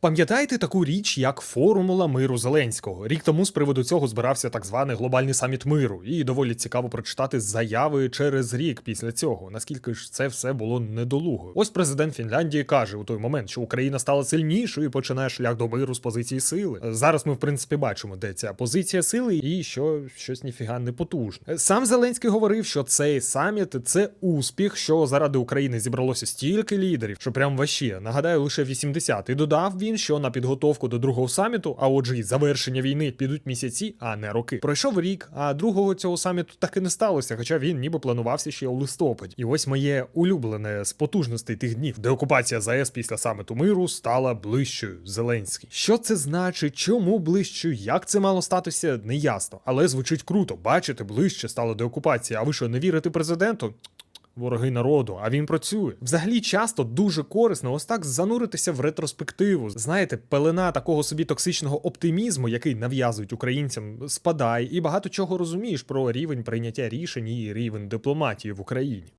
Пам'ятаєте таку річ, як формула миру Зеленського? Рік тому з приводу цього збирався так званий глобальний саміт миру, і доволі цікаво прочитати заяви через рік після цього. Наскільки ж це все було недолуго? Ось президент Фінляндії каже у той момент, що Україна стала сильнішою і починає шлях до миру з позиції сили. Зараз ми в принципі бачимо, де ця позиція сили, і що щось ніфіга не потужне. Сам Зеленський говорив, що цей саміт це успіх, що заради України зібралося стільки лідерів, що прям ваще. Нагадаю, лише 80. І додав він, що на підготовку до другого саміту, а отже, й завершення війни підуть місяці, а не роки. Пройшов рік, а другого цього саміту так і не сталося, хоча він ніби планувався ще у листопаді. І ось моє улюблене з потужностей тих днів, де окупація ЗАЕС після саміту миру стала ближчою. Зеленський. Що це значить? Чому ближчою? Як це мало статися? Неясно. Але звучить круто. Бачите, ближче стало до окупації. А ви що не вірите президенту? Вороги народу, а він працює. Взагалі часто дуже корисно ось так зануритися в ретроспективу. Знаєте, пелена такого собі токсичного оптимізму, який нав'язують українцям, спадає, і багато чого розумієш про рівень прийняття рішень і рівень дипломатії в Україні.